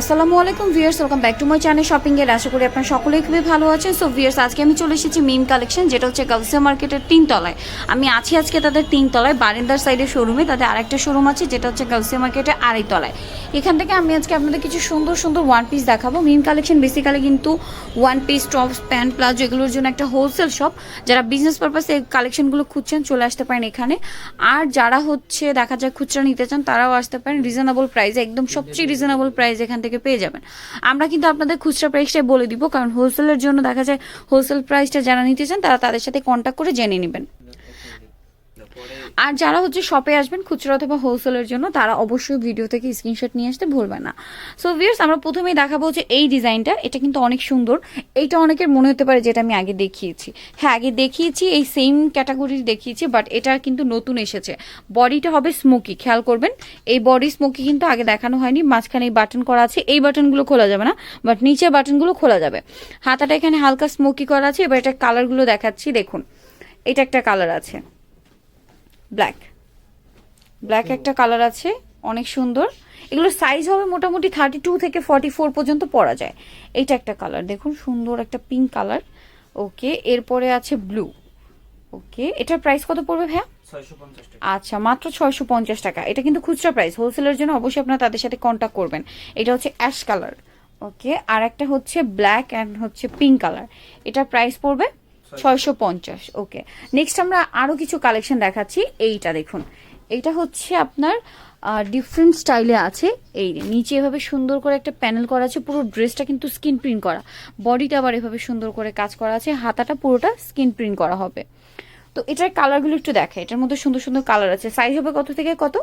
আসসালামু আলাইকুম viewers welcome back to my channel shopping এর। আশা করি আপনারা সকলেই খুবই ভালো আছেন। সো ভিউয়ার্স, আজকে আমি চলে এসেছি মিম কালেকশন যেটা হচ্ছে গাউসিয়া মার্কেটের তিনতলায় আমি আছি আজকে তাদের তিনতলায় বারিন্দার সাইডের শোরুমে তাদের আরেকটা শোরুম আছে, যেটা হচ্ছে গাউসিয়া মার্কেটের আড়াইতলায় এখান থেকে আমি আজকে আপনাদের কিছু সুন্দর সুন্দর ওয়ান পিস দেখাবো। মিম কালেকশন বেসিক্যালি কিন্তু one piece tops pant palazzo এগুলোর জন্য একটা হোলসেল শপ যারা বিজনেস পারপাসে এই কালেকশনগুলো খুঁজছেন, চলে আসতে পারেন এখানে। আর যারা হচ্ছে দেখা যায় খুচরা নিতে চান, তারাও আসতে পারেন। রিজনেবল প্রাইসে একদম সবচেয়ে রিজনেবল প্রাইস এখান থেকে পেয়ে যাবেন। আমরা কিন্তু আপনাদের খুচরা প্রাইসটাই বলে দিব, কারণ হোলসেলের জন্য দেখা যায় হোলসেল প্রাইসটা যারা নিতে চান, তারা তাদের সাথে কন্ট্যাক্ট করে জেনে নেবেন। আর যারা হচ্ছে শপে আসবেন খুচরা অথবা হোলসেলের জন্য, তারা অবশ্যই ভিডিও থেকে স্ক্রিনশট নিয়ে আসতে ভুলবেন না। সো ভিয়ার্স আমরা প্রথমেই দেখাবো হচ্ছে এই ডিজাইনটা এটা কিন্তু অনেক সুন্দর। এইটা অনেকের মনে হতে পারে যেটা আমি আগে দেখিয়েছি। হ্যাঁ আগে দেখিয়েছি, এই সেম ক্যাটাগরির দেখিয়েছি বাট এটা কিন্তু নতুন এসেছে। বডিটা হবে স্মোকি খেয়াল করবেন। এই বডি স্মোকি কিন্তু আগে দেখানো হয়নি। মাঝখানে এই বাটন করা আছে, এই বাটনগুলো খোলা যাবে না বাট নিচে বাটনগুলো খোলা যাবে। হাতাটা এখানে হালকা স্মোকি করা আছে, এবার এটা কালারগুলো দেখাচ্ছি, দেখুন। এটা একটা কালার আছে। ব্ল্যাক ব্ল্যাক একটা কালার আছে অনেক সুন্দর। এগুলোর সাইজ হবে মোটামুটি থার্টি টু থেকে ফর্টি ফোর পর্যন্ত পরা যায়। এইটা একটা কালার দেখুন সুন্দর একটা পিঙ্ক কালার ওকে এরপরে আছে ব্লু ওকে এটার প্রাইস কত পড়বে ভাইয়া? আচ্ছা মাত্র ছয়শো পঞ্চাশ টাকা। এটা কিন্তু খুচরা প্রাইস হোলসেলের জন্য অবশ্যই আপনারা তাদের সাথে কন্ট্যাক্ট করবেন। এটা হচ্ছে অ্যাশ কালার ওকে আর একটা হচ্ছে ব্ল্যাক অ্যান্ড হচ্ছে পিঙ্ক কালার এটার প্রাইস পড়বে ছয়শো পঞ্চাশ ওকে নেক্সট আমরা আরও কিছু কালেকশন দেখাচ্ছি এইটা দেখুন। এইটা হচ্ছে আপনার ডিফারেন্ট স্টাইলে আছে এই নিচে এভাবে সুন্দর করে একটা প্যানেল করা আছে পুরো ড্রেসটা কিন্তু স্কিন প্রিন্ট করা। বডিটা আবার এভাবে সুন্দর করে কাজ করা আছে হাতাটা পুরোটা স্কিন প্রিন্ট করা হবে। তো এটার কালারগুলো একটু দেখে এটার মধ্যে সুন্দর সুন্দর কালার আছে। সাইজ হবে কত থেকে কত?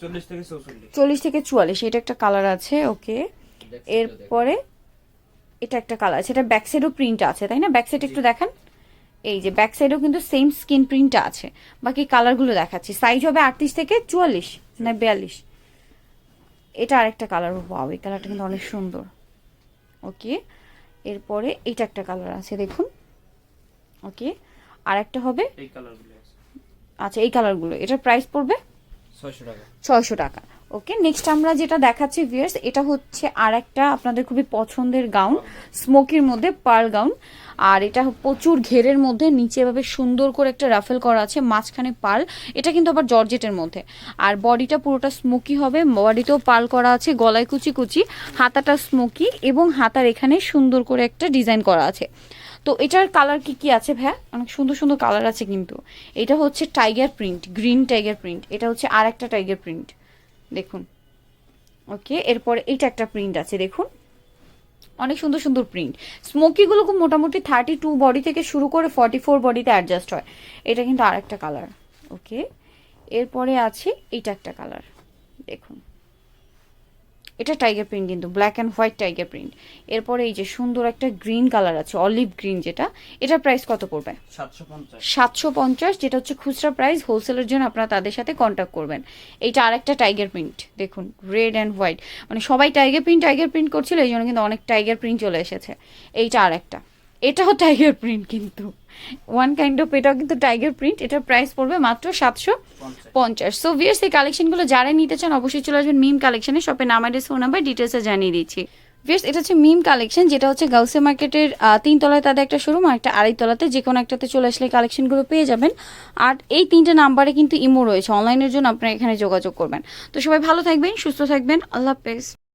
চল্লিশ থেকে চৌচল্লিশ। চল্লিশ থেকে চুয়াল্লিশ এটা একটা কালার আছে ওকে এরপরে এটা একটা কালার আছে এটা ব্যাক সাইডও প্রিন্ট আছে তাই না? ব্যাক সাইড একটু দেখান। এই যে ব্যাক সাইডেও কিন্তু সেম স্কিন প্রিন্টটা আছে। বাকি কালারগুলো দেখাচ্ছি। সাইজ হবে আটত্রিশ থেকে চুয়াল্লিশ না বিয়াল্লিশ। এটা আরেকটা কালার ওয়াও এই কালারটা কিন্তু অনেক সুন্দর। ওকে এরপরে এটা একটা কালার আছে দেখুন। ওকে আর একটা হবে আচ্ছা এই কালারগুলো এটার প্রাইস পড়বে? ছয়শো টাকা। ছয়শো টাকা। ওকে নেক্সট আমরা যেটা দেখাচ্ছি ভিয়ার্স এটা হচ্ছে আর একটা আপনাদের খুবই পছন্দের গাউন স্মোকির মধ্যে পার্ল গাউন আর এটা প্রচুর ঘেরের মধ্যে, নিচে এভাবে সুন্দর করে একটা রাফেল করা আছে, মাঝখানে পার্ল এটা কিন্তু আবার জর্জেটের মধ্যে, আর বডিটা পুরোটা স্মোকি হবে বডিতেও পার্ল করা আছে, গলায় কুচি কুচি, হাতাটা স্মোকি এবং হাতার এখানে সুন্দর করে একটা ডিজাইন করা আছে। তো এটার কালার কি কি আছে ভ্যা অনেক সুন্দর সুন্দর কালার আছে কিন্তু। এটা হচ্ছে tiger print green tiger print এটা হচ্ছে আর একটা টাইগার প্রিন্ট দেখুন। ওকে এরপরে এইটা একটা প্রিন্ট আছে, দেখুন। অনেক সুন্দর সুন্দর প্রিন্ট স্মোকিগুলো খুব মোটামুটি থার্টি টু বডি থেকে শুরু করে ফর্টি ফোর বডিতে অ্যাডজাস্ট হয়। এটা কিন্তু আর একটা কালার ওকে এরপরে আছে এইটা একটা কালার দেখুন। এটা টাইগার প্রিন্ট কিন্তু black and white tiger print এরপরে এই যে সুন্দর একটা গ্রিন কালার আছে অলিভ গ্রিন যেটা এটার প্রাইস কত পড়বে? সাতশো পঞ্চাশ। যেটা হচ্ছে খুচরা প্রাইস হোলসেলের জন্য আপনারা তাদের সাথে কন্ট্যাক্ট করবেন। এইটা আরেকটা টাইগার প্রিন্ট দেখুন রেড অ্যান্ড হোয়াইট মানে সবাই টাইগার প্রিন্ট টাইগার প্রিন্ট করছিল এই জন্য কিন্তু অনেক টাইগার প্রিন্ট চলে এসেছে। এইটা আরেকটা। এটাও টাইগার প্রিন্ট কিন্তু। ওয়ান কাইন্ড অফ এটাও কিন্তু টাইগার প্রিন্ট এটার প্রাইস পড়বে মাত্র সাতশো পঞ্চাশ। সো ভিয়ার্স এই কালেকশনগুলো যারাই নিতে চান অবশ্যই চলে আসবেন মিম কালেকশনে শপে নাম অ্যাড্রেস ফোন নাম্বার ডিটেলসে জানিয়ে দিচ্ছি। ভিয়ার্স এটা হচ্ছে মিম কালেকশন যেটা হচ্ছে গাউসে মার্কেটের তিনতলায় তাদের একটা শোরুম আর একটা আড়াইতলাতে যে কোনো একটাতে চলে আসলে কালেকশনগুলো পেয়ে যাবেন। আর এই তিনটে নাম্বারে কিন্তু ইমো রয়েছে। অনলাইনের জন্য আপনারা এখানে যোগাযোগ করবেন। তো সবাই ভালো থাকবেন সুস্থ থাকবেন। আল্লাহ হাফেজ।